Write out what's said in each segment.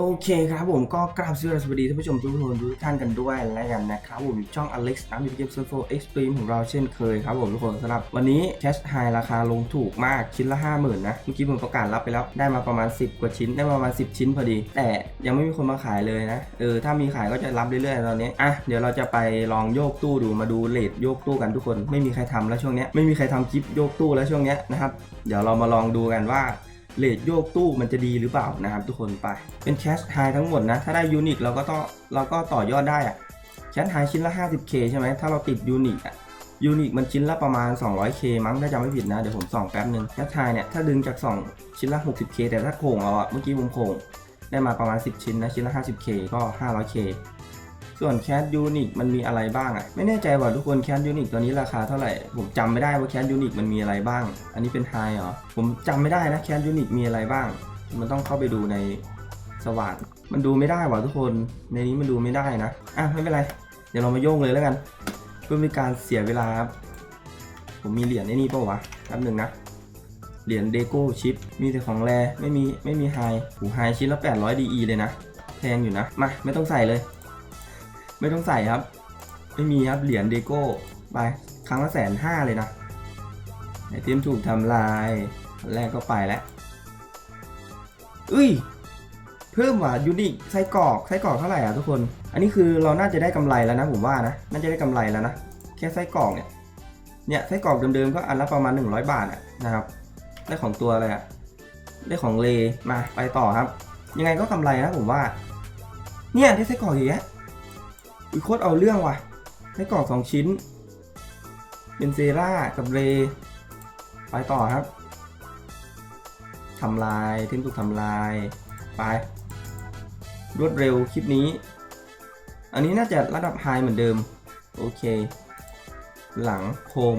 โอเคครับผมก็กราบสวัสดีท่านผู้ชมทุกคนทุกท่านกันด้วยแล้วกันนะครับผมช่อง Alex น้ำยูเกมโซโฟเอ็กซ์ตรีมของเราเช่นเคยครับผมทุกคนสำหรับวันนี้แคชไฮราคาลงถูกมากชิ้นละ 50,000 นะ เมื่อกี้ผมประกาศรับไปแล้ว ได้มาประมาณ 10 กว่าชิ้นได้มาประมาณ 10 ชิ้นพอดี แต่ยังไม่มีคนมาขายเลยนะ เออ ถ้ามีขายก็จะรับเรื่อยๆ ตอนนี้ อะ เดี๋ยวเราจะไปลองโยกตู้ดูมาดูเลทโยกตู้กันทุกคนไม่มีใครทำแล้วช่วงนี้ไม่มีใครทำคลิปโยกตู้แล้วช่วงนี้นะครับเดี๋ยวเรามาลองดูกันว่า เลทโยกตู้มันจะดีหรือเปล่านะครับทุกคนไป เป็นแคชไฮทั้งหมดนะ ถ้าได้ยูนิคเราก็ต้องเราก็ต่อยอดได้อะแคชไฮชิ้นละ 50k ใช่ไหมถ้าเราติดยูนิคอะยูนิคมันชิ้นละประมาณ 200k มั้งถ้าจำไม่ผิดนะ เดี๋ยวผมส่องแป๊บนึงแคชไฮเนี่ย ถ้าดึงจาก 2 ชิ้นละ 60k แต่ถ้าโค้งเอาอะเมื่อกี้ผมโค้งได้มาประมาณ 10 ชิ้นนะ ชิ้นละ 50k ก็ 500k ส่วนแคสยูนิคมันมีอะไรบ้างอะไม่แน่ใจว่าทุกคนแคสยูนิคตัวนี้ราคาเท่าไหร่ ผมจำไม่ได้ว่าแคสยูนิคมันมีอะไรบ้าง อันนี้เป็นไฮเหรอ ผมจำไม่ได้นะแคสยูนิคมีอะไรบ้าง มันต้องเข้าไปดูในสว่านมันดูไม่ได้ว่ะทุกคน ในนี้มันดูไม่ได้นะ อะไม่เป็นไร เดี๋ยวเรามาโยกเลยแล้วกัน เพื่อไม่การเสียเวลาครับผมมีเหรียญไอ้นี่เปล่าวะแป๊บหนึ่งนะ เหรียญเดโก้ชิป มีแต่ของแรไม่มีไม่มีไฮหูไฮชิ้นละ800 DE เลยนะ แพงอยู่นะ มาไม่ต้องใส่เลย ไม่ต้องใส่ครับ ไม่มีครับเหรียญเดโก้ไปครั้งละแสนห้าเลยนะไอเทมถูกทำลายแรกก็ไปแล้วเอ้ย เพิ่มว่ะยูนิคไส้กรอกไส้กรอกเท่าไหร่อะทุกคน อันนี้คือเราน่าจะได้กำไรแล้วนะผมว่านะ น่าจะได้กำไรแล้วนะ แค่ไส้กรอกเนี่ย เนี่ยไส้กรอกเดิมๆก็อันละประมาณ 100 บาทอะนะครับ ได้ของตัวอะไรอะ ได้ของเลมาไปต่อครับ ยังไงก็กำไรนะผมว่า เนี่ยได้ไส้กรอกอย่างเงี้ย อุ้ยโคตรเอาเรื่องว่ะไส้กรอกสองชิ้น เป็นเซรากับเร ไปต่อครับ ทำลายเทมถูกทำลาย ไป รวดเร็วคลิปนี้ อันนี้น่าจะระดับไฮเหมือนเดิม โอเค หลังโคม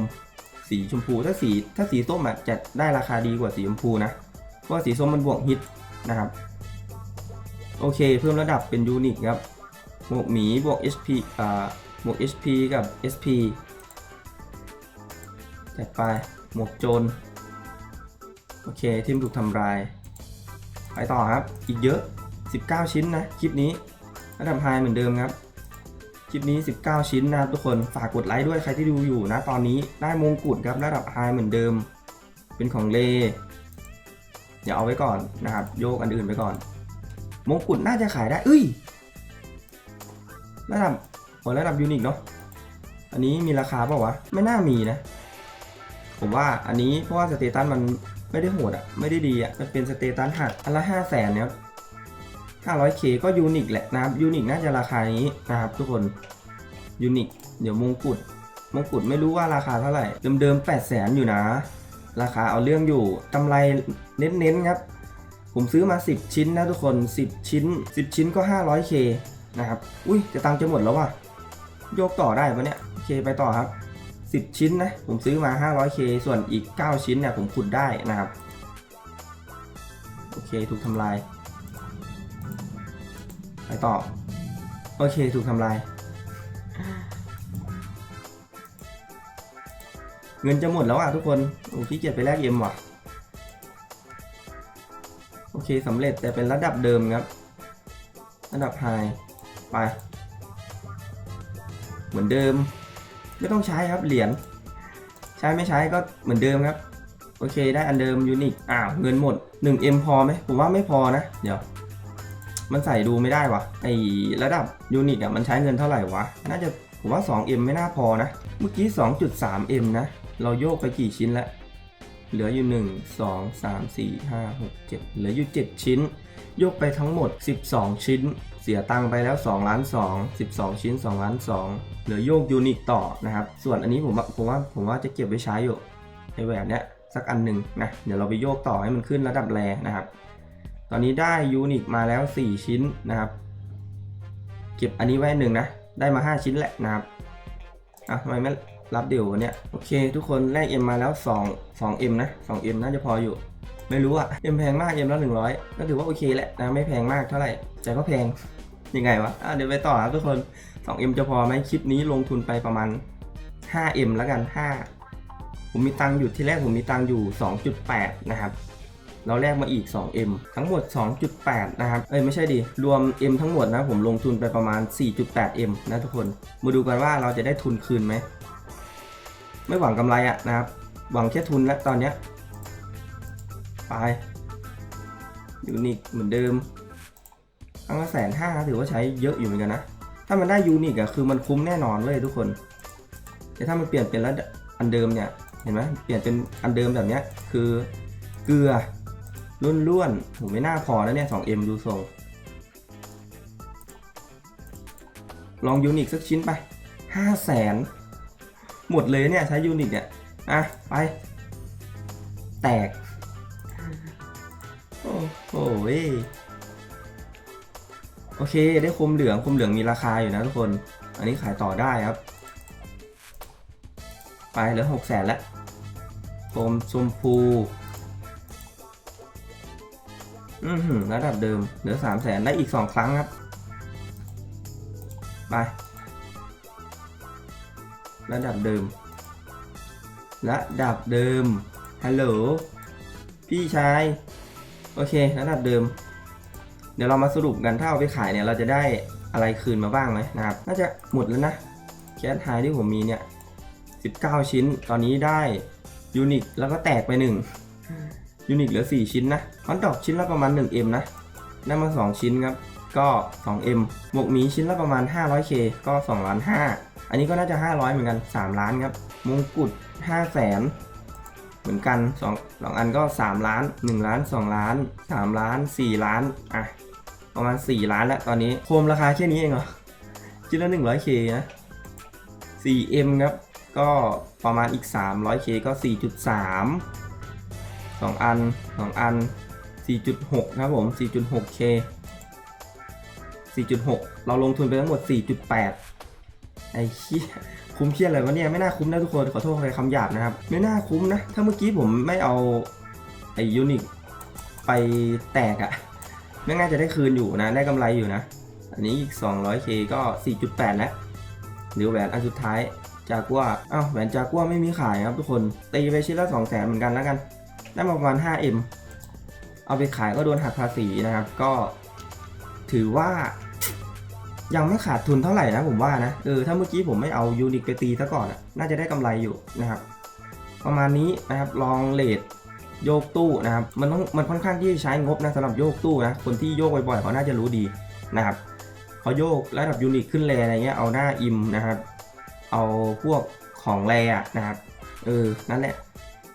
สีชมพู ถ้าสี ถ้าสีส้มอะจะได้ราคาดีกว่าสีชมพูนะ เพราะสีส้มมันบวกฮิตนะครับ โอเค เพิ่มระดับเป็นยูนิคครับ หมวกหมีบวก HP อ่าหมวก HP กับ SP จัดไปหมวกโจรโอเคทีมถูกทำลาย ไปต่อครับ อีกเยอะ 19 ชิ้นนะ คลิปนี้ระดับไฮเหมือนเดิมครับ คลิปนี้ 19 ชิ้นนะทุกคนฝากกดไลค์ด้วยใครที่ดูอยู่นะ ตอนนี้ได้มงกุฎครับระดับไฮเหมือนเดิม เป็นของเลเดี๋ยวเอาไว้ก่อนนะครับ โยกอันอื่นไปก่อน มงกุฎน่าจะขายได้เอ้ย ระดับโอ้ระดับยูนิคเนาะอันนี้มีราคาเปล่าวะ ไม่น่ามีนะ ผมว่าอันนี้เพราะว่าสเตตัสมันไม่ได้โหดอะไม่ได้ดีอะมันเป็นสเตตัสหักอันละห้าแสนเนี่ย 500k ก็ยูนิคแหละนะครับยูนิคน่าจะราคานี้นะครับทุกคนยูนิคเดี๋ยวมงกุฎมงกุฎไม่รู้ว่าราคาเท่าไหร่ เดิมๆ8 0 0แสนอยู่นะ ราคาเอาเรื่องอยู่กำไรเน้นๆครับ ผมซื้อมา 10 ชิ้นนะทุกคน 10 ชิ้น 10 ชิ้นก็ 500k นะครับ อุ้ยจะตังจะหมดแล้วว่ะ โยกต่อได้ปะเนี่ย โอเคไปต่อครับ 10 ชิ้นนะ ผมซื้อมา 500k ส่วนอีก 9 ชิ้นเนี่ยผมขุดได้นะครับ โอเคถูกทำลาย ไปต่อ โอเคถูกทำลาย เงินจะหมดแล้วอะทุกคน โอ้ขี้เกียจไปแลกเอ็มว่ะ โอเคสำเร็จแต่เป็นระดับเดิมครับ ระดับไฮ ไป เหมือนเดิม ไม่ต้องใช้ครับเหรียญใช้ไม่ใช้ก็เหมือนเดิมครับ โอเคได้อันเดิมยูนิคอ้าวเงินหมด 1M พอไหมผมว่าไม่พอนะ เดี๋ยว มันใส่ดูไม่ได้วะไอระดับยูนิตอะมันใช้เงินเท่าไหร่วะ น่าจะผมว่า 2M ไม่น่าพอนะ เมื่อกี้ 2.3M นะ เราโยกไปกี่ชิ้นแล้วเหลืออยู่ 1 2 3 4 5 6 7 เหลืออยู่ 7 ชิ้นโยกไปทั้งหมด 12 ชิ้น เสียตังไปแล้ว2ล้าน2 12 ชิ้น2ล้าน2เหลือโยกยูนิตต่อนะครับ ส่วนอันนี้ผมว่าผมว่าผมว่าจะเก็บไว้ใช้อยู่ไอแหวนเนี้ยสักอันหนึ่งนะเดี๋ยวเราไปโยกต่อให้มันขึ้นระดับแรนะครับ ตอนนี้ได้ยูนิคมาแล้ว 4 ชิ้นนะครับ เก็บอันนี้ไว้หนึ่งนะ ได้มา 5 ชิ้นแหละนะครับอะทำไมไม่รับเดี่ยววันเนี้ยโอเค ทุกคนแลก M มาแล้ว 2 2M นะ 2M น่าจะพออยู่ ไม่รู้อะ M แพงมาก M ละ100ก็ถือว่าโอเคแหละนะไม่แพงมากเท่าไหร่แต่ก็แพงยังไงวะะเดี๋ยวไปต่อครับทุกคน 2M จะพอไหมคลิปนี้ลงทุนไปประมาณ 5M แล้วกัน 5 ผมมีตังค์อยู่ที่แรกผมมีตังค์อยู่ 2.8 นะครับ เราแลกมาอีก 2M ทั้งหมด 2.8 นะครับ เอ้ยไม่ใช่ดิ รวม M ทั้งหมดนะผมลงทุนไปประมาณ 4.8M นะทุกคน มาดูกันว่าเราจะได้ทุนคืนไหม ไม่หวังกำไรอะนะครับ หวังแค่ทุนแล้วตอนเนี้ย ไปยูนิคเหมือนเดิมครั้งละแสนห้าถือว่าใช้เยอะอยู่เหมือนกันนะ ถ้ามันได้ยูนิคอะคือมันคุ้มแน่นอนเลยทุกคน แต่ถ้ามันเปลี่ยนเป็นแล้วอันเดิมเนี่ยเห็นไหมเปลี่ยนเป็นอันเดิมแบบเนี้ยคือเกลือล้วนๆผมไม่น่าพอนะเนี่ย 2M ดูทรงลองยูนิคสักชิ้นไปห้าแสนหมดเลยเนี่ยใช้ยูนิคเนี่ยอะไป แตก อ้โหเว้ยโอเค ได้คมเหลืองคมเหลืองมีราคาอยู่นะทุกคน อันนี้ขายต่อได้ครับ ไปเหลือหกแสนแล้วโคมชมพู อือหือระดับเดิม เหลือสามแสนได้อีกสองครั้งครับ ไป ระดับเดิม ระดับเดิม ฮัลโหล พี่ชาย โอเคระดับเดิม เดี๋ยวเรามาสรุปกันถ้าเอาไปขายเนี่ยเราจะได้อะไรคืนมาบ้างไหมนะครับ น่าจะหมดแล้วนะแคสไฮที่ผมมีเนี่ย 19 ชิ้น ตอนนี้ได้ยูนิคแล้วก็แตกไป1ยูนิคเหลือ 4 ชิ้นนะฮอตดอกชิ้นละประมาณ 1M นะได้มา 2 ชิ้นครับ ก็ 2M หมวกหมีชิ้นละประมาณ 500K ก็2ล้าน5อันนี้ก็น่าจะ 500 เหมือนกัน 3 ล้านครับ มงกุฎ5แสนเห มือนกัน2 2อันก็ 3 ล้าน 1 ล้าน 2 ล้าน 3 ล้าน 4 ล้านอะประมาณ 4 ล้านแล้วตอนนี้โคมราคาแค่นี้เองเหรอชิ้นละ 100K นะ 4M ครับ ก็ประมาณอีก 300K ก็ 4.3 2 อัน 2 อัน 4.6 ครับผม 4.6K 4.6 เราลงทุนไปทั้งหมด 4.8 ไอ้เหี้ย คุ้มเชี่ยอะไรวะเนี่ยไม่น่าคุ้มนะทุกคนขอโทษใครคำหยาบนะครับ ไม่น่าคุ้มนะ ถ้าเมื่อกี้ผมไม่เอาไอ้ยูนิคไปแตกอะไม่น่าจะได้คืนอยู่นะ ได้กำไรอยู่นะ อันนี้อีก 200K ก็ 4.8 แล้วหรือแหวนอันสุดท้ายจากว่าอ้าวแหวนจากว่าไม่มีขายครับทุกคนตีไปชิ้นละ2 0 0แสนเหมือนกันแล้วกัน ได้มาประมาณ 5M เอาไปขายก็โดนหักภาษีนะครับ ก็ถือว่า ยังไม่ขาดทุนเท่าไหร่นะผมว่านะเออถ้าเมื่อกี้ผมไม่เอายูนิคไปตีซะก่อนอะน่าจะได้กำไรอยู่นะครับประมาณนี้นะครับลองเลทโยกตู้นะครับมันต้องมันค่อนข้างที่จะใช้งบนะสำหรับโยกตู้นะคนที่โยกบ่อยๆเขาน่าจะรู้ดีนะครับเขาโยกระดับยูนิคขึ้นแรอะไรเงี้ยเอาหน้าอิมนะครับ เอาพวกของแรนะครับเออนั่นแหละ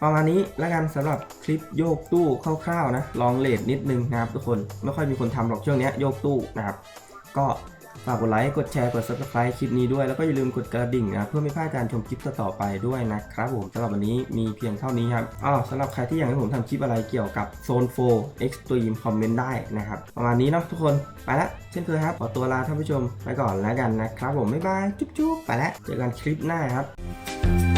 ประมาณนี้แล้วกันสำหรับคลิปโยกตู้คร่าวๆนะลองเลทนิดนึงนะครับทุกคนไม่ค่อยมีคนทำหรอกช่วงเนี้ยโยกตู้นะครับ ก็ ฝากกดไลค์ กดแชร์ กด subscribe คลิปนี้ด้วย แล้วก็อย่าลืมกดกระดิ่งนะเพื่อไม่พลาดการชมคลิปต่อๆไปด้วยนะครับผมสำหรับวันนี้มีเพียงเท่านี้ครับอ้าวสำหรับใครที่อยากให้ผมทำคลิปอะไรเกี่ยวกับโซน4 Extreme คอมเมนต์ได้นะครับ ประมาณนี้เนาะทุกคน ไปละเช่นเคยครับ ขอตัวลาท่านผู้ชมไปก่อนแล้วกันนะครับผม บ๊ายบาย จุ๊บๆ ไปละเจอกันคลิปหน้าครับ